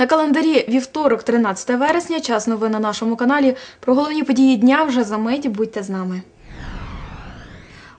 На календарі вівторок, 13 вересня, час новин на нашому каналі. Про головні події дня вже за мить. Будьте з нами.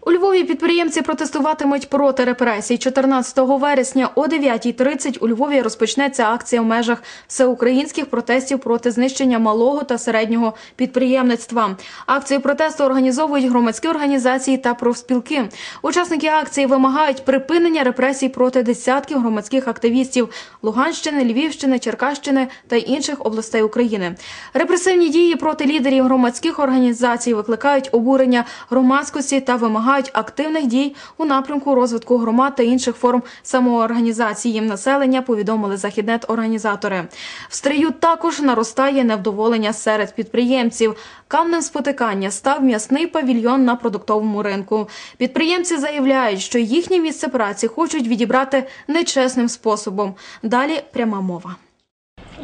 У Львові підприємці протестуватимуть проти репресій. 14 вересня о 9.30 у Львові розпочнеться акція в межах всеукраїнських протестів проти знищення малого та середнього підприємництва. Акцію протесту організовують громадські організації та профспілки. Учасники акції вимагають припинення репресій проти десятків громадських активістів Луганщини, Львівщини, Черкащини та інших областей України. Репресивні дії проти лідерів громадських організацій викликають обурення громадськості та вимагають активних дій у напрямку розвитку громад та інших форм самоорганізації населення. Повідомили західнет-організатори. В стрию також наростає невдоволення серед підприємців. Камнем спотикання став м'ясний павільйон на продуктовому ринку. Підприємці заявляють, що їхнє місце праці хочуть відібрати нечесним способом. Далі пряма мова.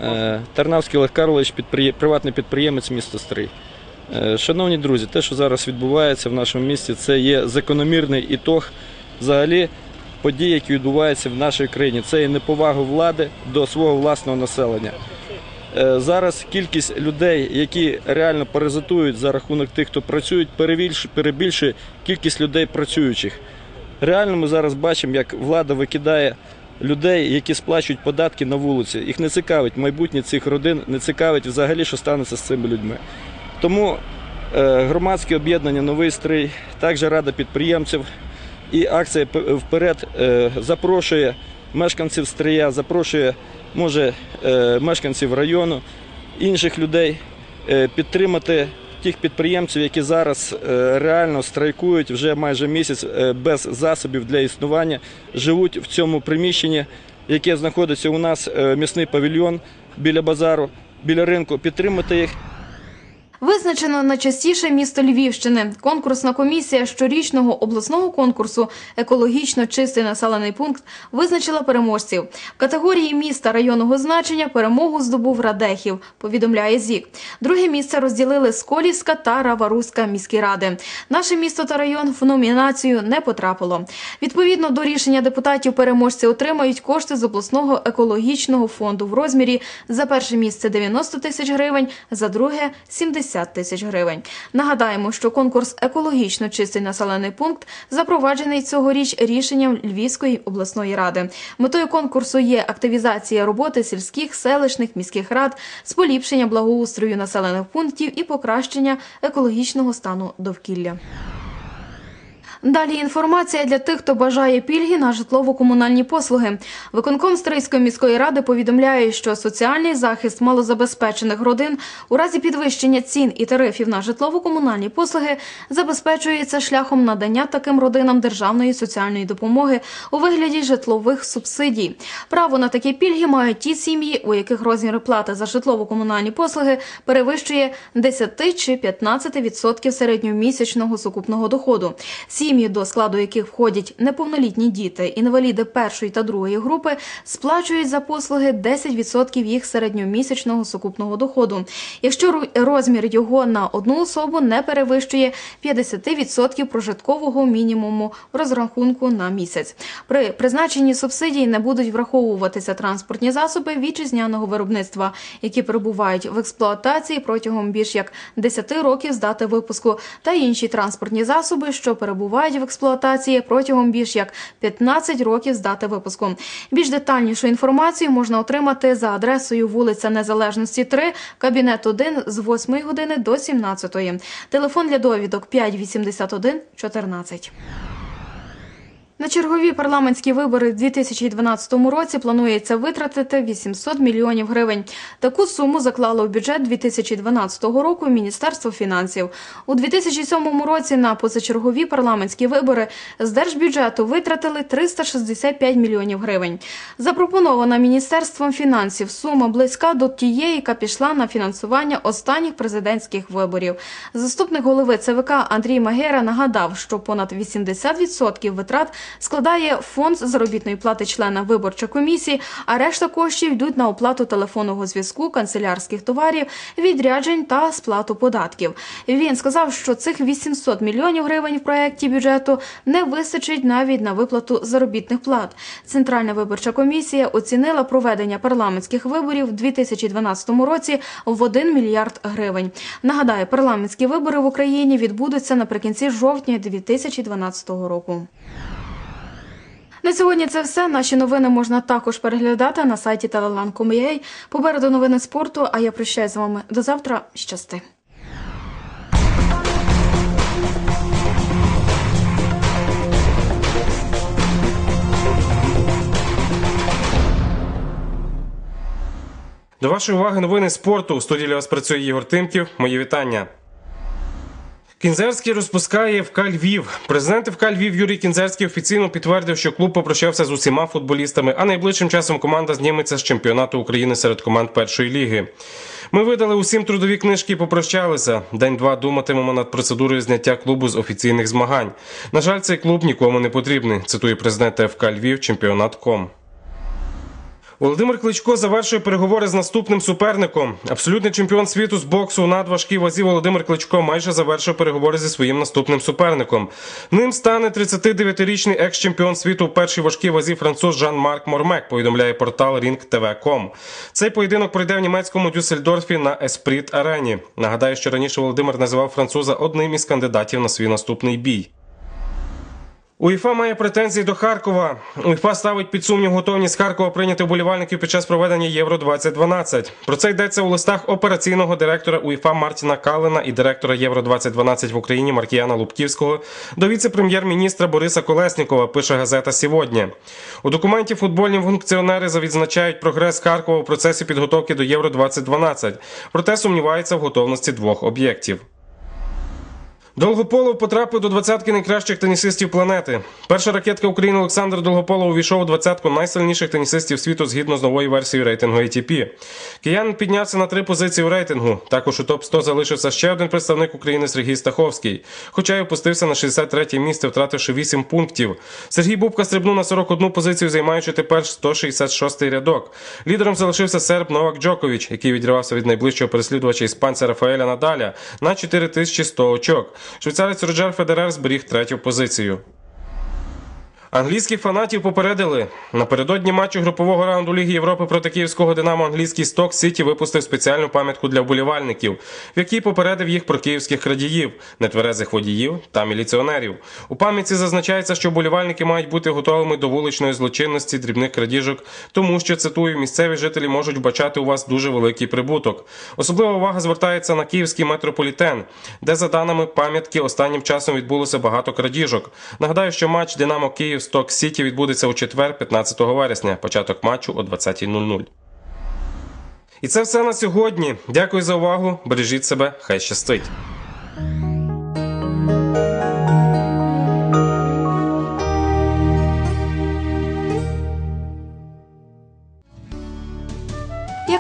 Е, Тарнавський Олег Карлович, приватний підприємець міста Стрий. Е, Шановні друзі, те, що зараз відбувається в нашому місті, це є закономірний ітог взагалі подій, які відбуваються в нашій країні. Це є неповага влади до свого власного населення. Е, Зараз кількість людей, які реально паразитують за рахунок тих, хто працюють, перебільш- перебільшує кількість людей працюючих. Реально ми зараз бачимо, як влада викидає людей, які сплачують податки на вулиці. Їх не цікавить майбутнє цих родин, не цікавить взагалі, що станеться з цими людьми. Тому е, громадське об'єднання Новий стрий, також рада підприємців і акція вперед е, запрошує мешканців Стрия, запрошує, може, е, мешканців району, інших людей підтримати тих підприємців, які зараз реально страйкують вже майже місяць без засобів для існування, живуть в цьому приміщенні, яке знаходиться у нас м'ясний павільйон біля базару, біля ринку. Підтримати їх. Визначено найчастіше місто Львівщини. Конкурсна комісія щорічного обласного конкурсу Екологічно чистий населений пункт визначила переможців. В категорії міста районного значення перемогу здобув Радехів, повідомляє ЗІК. Друге місце розділили Сколівська та Раваруська міські ради. Наше місто та район в номінацію не потрапило. Відповідно до рішення депутатів, переможці отримають кошти з обласного екологічного фонду в розмірі за перше місце 90 тисяч гривень, за друге 70 тисяч гривень. Нагадаємо, що конкурс екологічно чистий населений пункт запроваджений цьогоріч рішенням Львівської обласної ради. Метою конкурсу є активізація роботи сільських, селищних, міських рад з поліпшення благоустрою населених пунктів і покращення екологічного стану довкілля. Далі інформація для тих, хто бажає пільги на житлово-комунальні послуги. Виконком Стрийської міської ради повідомляє, що соціальний захист малозабезпечених родин у разі підвищення цін і тарифів на житлово-комунальні послуги забезпечується шляхом надання таким родинам державної соціальної допомоги у вигляді житлових субсидій. Право на такі пільги мають ті сім'ї, у яких розмір плати за житлово-комунальні послуги перевищує 10 чи 15% середньомісячного сукупного доходу. Сім'ї, до складу яких входять неповнолітні діти, інваліди першої та другої групи, сплачують за послуги 10% їх середньомісячного сукупного доходу. Якщо розмір його на одну особу не перевищує 50% прожиткового мінімуму розрахунку на місяць. При призначенні субсидій не будуть враховуватися транспортні засоби вітчизняного виробництва, які перебувають в експлуатації протягом більш як 10 років з дати випуску, та інші транспортні засоби, що перебувають в експлуатації протягом більш як 15 років з дати випуску. Більш детальнішу інформацію можна отримати за адресою вулиця Незалежності 3, кабінет 1 з 8 години до 17. Телефон для довідок 581 14. На чергові парламентські вибори в 2012 році планується витратити 800 мільйонів гривень. Таку суму заклало в бюджет 2012 року Міністерство фінансів. У 2007 році на позачергові парламентські вибори з держбюджету витратили 365 мільйонів гривень. Запропонована Міністерством фінансів сума близька до тієї, яка пішла на фінансування останніх президентських виборів. Заступник голови ЦВК Андрій Магера нагадав, що понад 80% витрат складає фонд заробітної плати члена виборчої комісії, а решта коштів йдуть на оплату телефонного зв'язку, канцелярських товарів, відряджень та сплату податків. Він сказав, що цих 800 мільйонів гривень в проєкті бюджету не вистачить навіть на виплату заробітних плат. Центральна виборча комісія оцінила проведення парламентських виборів у 2012 році в 1 мільярд гривень. Нагадаю, парламентські вибори в Україні відбудуться наприкінці жовтня 2012 року. На сьогодні це все. Наші новини можна також переглядати на сайті telelan.com.ua. Попереду новини спорту. А я прощаюся з вами до завтра. Щасти. До вашої уваги новини спорту. У студії для вас працює Ігор Тимків. Мої вітання. Кінзерський розпускає ФК Львів. Президент ФК Львів Юрій Кінзерський офіційно підтвердив, що клуб попрощався з усіма футболістами, а найближчим часом команда зніметься з чемпіонату України серед команд першої ліги. Ми видали усім трудові книжки і попрощалися. День-два думатимемо над процедурою зняття клубу з офіційних змагань. На жаль, цей клуб нікому не потрібний. Цитує президент ФК Львів, чемпіонат.ком. Володимир Кличко завершує переговори з наступним суперником. Абсолютний чемпіон світу з боксу у надважкій вазі Володимир Кличко майже завершив переговори зі своїм наступним суперником. Ним стане 39-річний екс-чемпіон світу у першій важкій вазі француз Жан-Марк Мормек. Повідомляє портал ring.tv.com. Цей поєдинок пройде в німецькому Дюссельдорфі на Еспріт Арені. Нагадаю, що раніше Володимир називав француза одним із кандидатів на свій наступний бій. УЄФА має претензії до Харкова. УЄФА ставить під сумнів готовність Харкова прийняти вболівальників під час проведення Євро 2012 Про це йдеться у листах операційного директора УЄФА Мартіна Калена і директора Євро 2012 в Україні Маркіяна Лубківського до віце-прем'єр-міністра Бориса Колеснікова. Пише газета «Сьогодні». У документі футбольні функціонери завідзначають прогрес Харкова у процесі підготовки до Євро 2012 проте сумніваються в готовності двох об'єктів. Долгополов потрапив до двадцятки найкращих тенісистів планети. Перша ракетка України Олександр Долгополов увійшов у двадцятку найсильніших тенісистів світу згідно з новою версією рейтингу ATP. Киянин піднявся на три позиції у рейтингу. Також у топ 100 залишився ще один представник України Сергій Стаховський, хоча й опустився на 63 місце, втративши 8 пунктів. Сергій Бубка стрибнув на 41 позицію, займаючи тепер 166 рядок. Лідером залишився серб Новак Джокович, який відривався від найближчого переслідувача іспанця Рафаеля Надаля на 4100 очок. Швейцарець Роджер Федерер зберіг третю позицію. Англійських фанатів попередили напередодні матчу групового раунду Ліги Європи проти київського Динамо англійський Сток Сіті випустив спеціальну пам'ятку для вболівальників, в якій попередив їх про київських крадіїв, нетверезих водіїв та міліціонерів. У пам'ятці зазначається, що вболівальники мають бути готовими до вуличної злочинності, дрібних крадіжок, тому що цитую, місцеві жителі можуть вбачати у вас дуже великий прибуток. Особлива увага звертається на київський метрополітен, де за даними пам'ятки останнім часом відбулося багато крадіжок. Нагадаю, що матч Динамо Київ Сток Сіті відбудеться у четвер, 15 вересня. Початок матчу о 20.00. І це все на сьогодні. Дякую за увагу. Бережіть себе, хай щастить.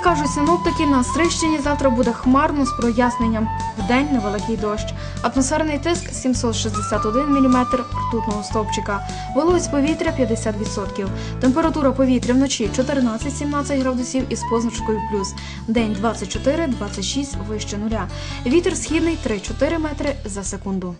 Кажуть синоптики, на Стрищині завтра буде хмарно з проясненням. Вдень невеликий дощ. Атмосферний тиск 761 мм ртутного стовпчика. Вологість повітря 50%. Температура повітря вночі 14-17 градусів із позначкою плюс. День 24-26 вище нуля. Вітер східний 3-4 метри за секунду.